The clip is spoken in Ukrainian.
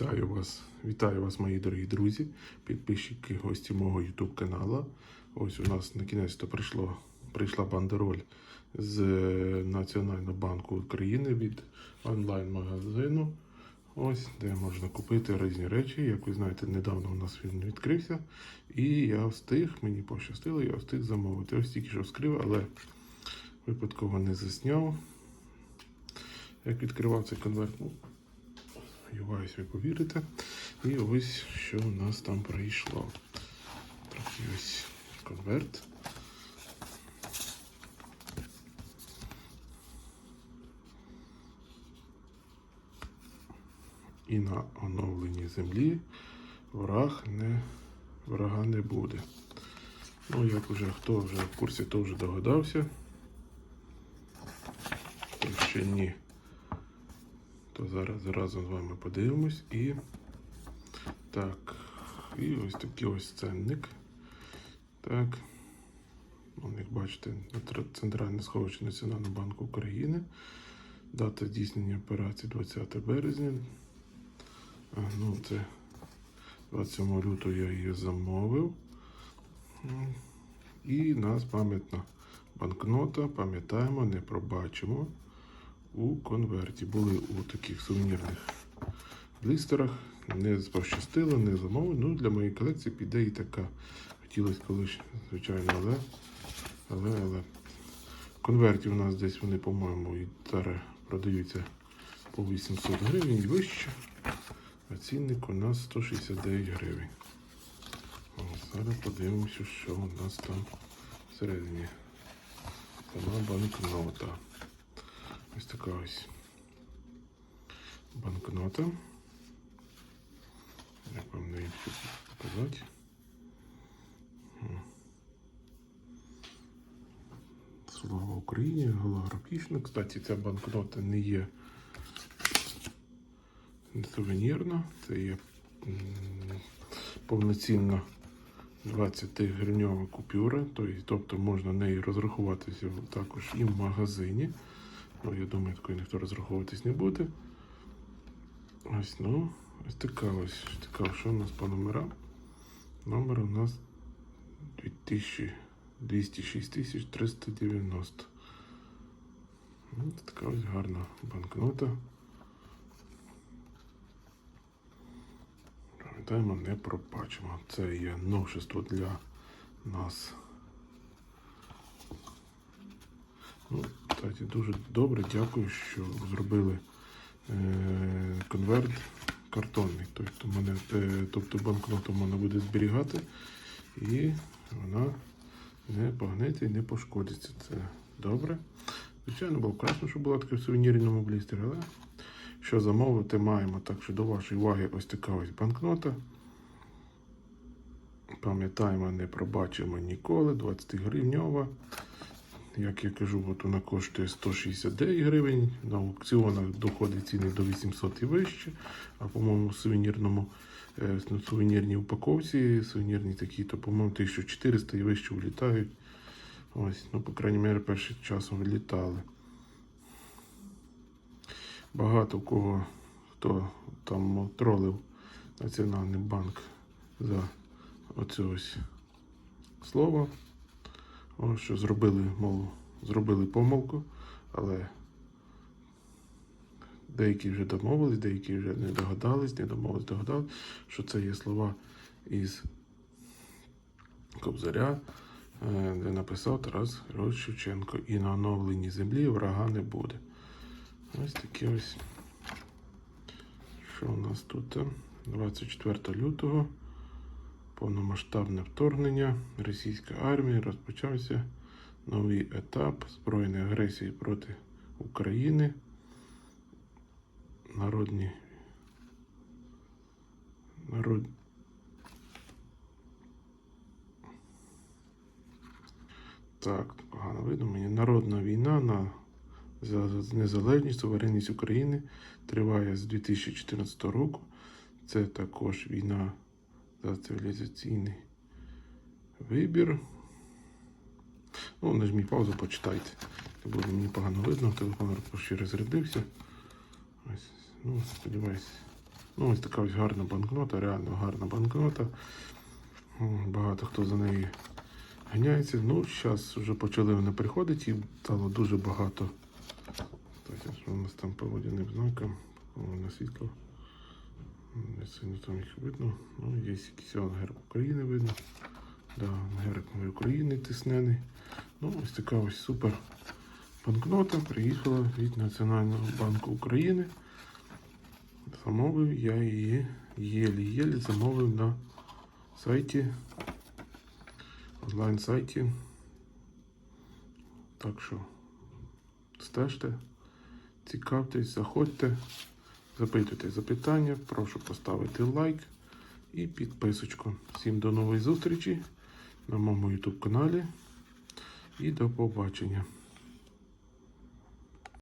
Вітаю вас, вітаю вас, мої дорогі друзі, підписчики, гості мого YouTube каналу. Ось у нас на кінець прийшло, прийшла бандероль з Національного банку України від онлайн-магазину. Ось, де можна купити різні речі. Як ви знаєте, недавно у нас він відкрився. І я встиг, мені пощастило, я встиг замовити. Ось тільки що вскрив, але випадково не засняв. Як відкривав цей конверт, Сподіваюсь, ви повірите. І ось що у нас там прийшло. Трохи ось конверт. І на оновленні землі враг не, врага не буде. Ну, як вже хто вже в курсі, то вже догадався. Ще ні то зараз разом з вами подивимось і так, і ось такий ось ценник. Так. Ну, як бачите, Центральне сховище Національного банку України. Дата здійснення операції 20 березня. А, ну, це 27 лютого я її замовив. І нас пам'ятна банкнота, пам'ятаємо, не пробачимо у конверті. Були у таких сувенірних блістерах. Не пощастило, не замовив. Ну, для моєї колекції піде і така. Хотілося колись, звичайно, але. Але, але. Конверті у нас десь вони, по-моєму, і зараз продаються по 800 гривень вище. А цінник у нас 169 гривень. О, зараз подивимося, що у нас там всередині. Сама банкнота. Ось така ось банкнота. Як вам не показати? Слава Україні, голографічна. Кстати, ця банкнота не є сувенірна, це є повноцінна 20 гривньова купюра, тобто можна нею розрахуватися також і в магазині. Ну, я думаю, такої ніхто розраховуватись не буде. Ось, ну, ось така ось така, що у нас по номерам? Номер у нас 206 390. Ось така ось гарна банкнота. Пам'ятаємо, не пробачимо. Це є новшество для нас. Ну, кстати, дуже добре, дякую, що зробили е, конверт картонний. Тобто, мене, тобто банкноту можна буде зберігати і вона не погнеться і не пошкодиться. Це добре. Звичайно, було краще, щоб була така в сувенірному блістері, але що замовити маємо. Так що до вашої уваги ось така ось банкнота. Пам'ятаємо, не пробачимо ніколи. 20 гривньова. Як я кажу, от вона коштує 169 гривень. На аукціонах доходить ціни до 800 і вище. А по-моєму, сувенірному е, ну, сувенірній упаковці, сувенірні такі, то, по-моєму, 1400 і вище влітають. Ось, ну, по крайній мірі, першим часом влітали. Багато кого хто там тролив Національний банк за оце ось слово. О, що зробили, мов, зробили помилку, але деякі вже домовились, деякі вже не догадались, не домовились, догадались, що це є слова із Кобзаря, е, де написав Тарас Григорович Шевченко. І на оновленні землі врага не буде. Ось такі ось. Що у нас тут? 24 лютого. Повномасштабне вторгнення російської армії розпочався новий етап збройної агресії проти України. Народні народ... Так, погано видно мені. Народна війна на за незалежність, суверенність України триває з 2014 року. Це також війна за цивілізаційний вибір. Ну, нажміть паузу, почитайте. Не буде мені погано видно, телефон ще розрядився. Ось, ну, сподіваюся, Ну, ось така ось гарна банкнота, реально гарна банкнота. Багато хто за неї ганяється. Ну, зараз вже почали вони приходити і стало дуже багато. Так, у нас там по водяним знакам, на світло. Не там їх видно. Ну, є якийсь он, герб України видно. Да, герб України тиснений. Ну, ось така ось супер банкнота приїхала від Національного банку України. Замовив я її єлі-єлі замовив на сайті, онлайн-сайті. Так що стежте, цікавтесь, заходьте, запитуйте запитання, прошу поставити лайк і підписочку. Всім до нової зустрічі на моєму YouTube каналі і до побачення.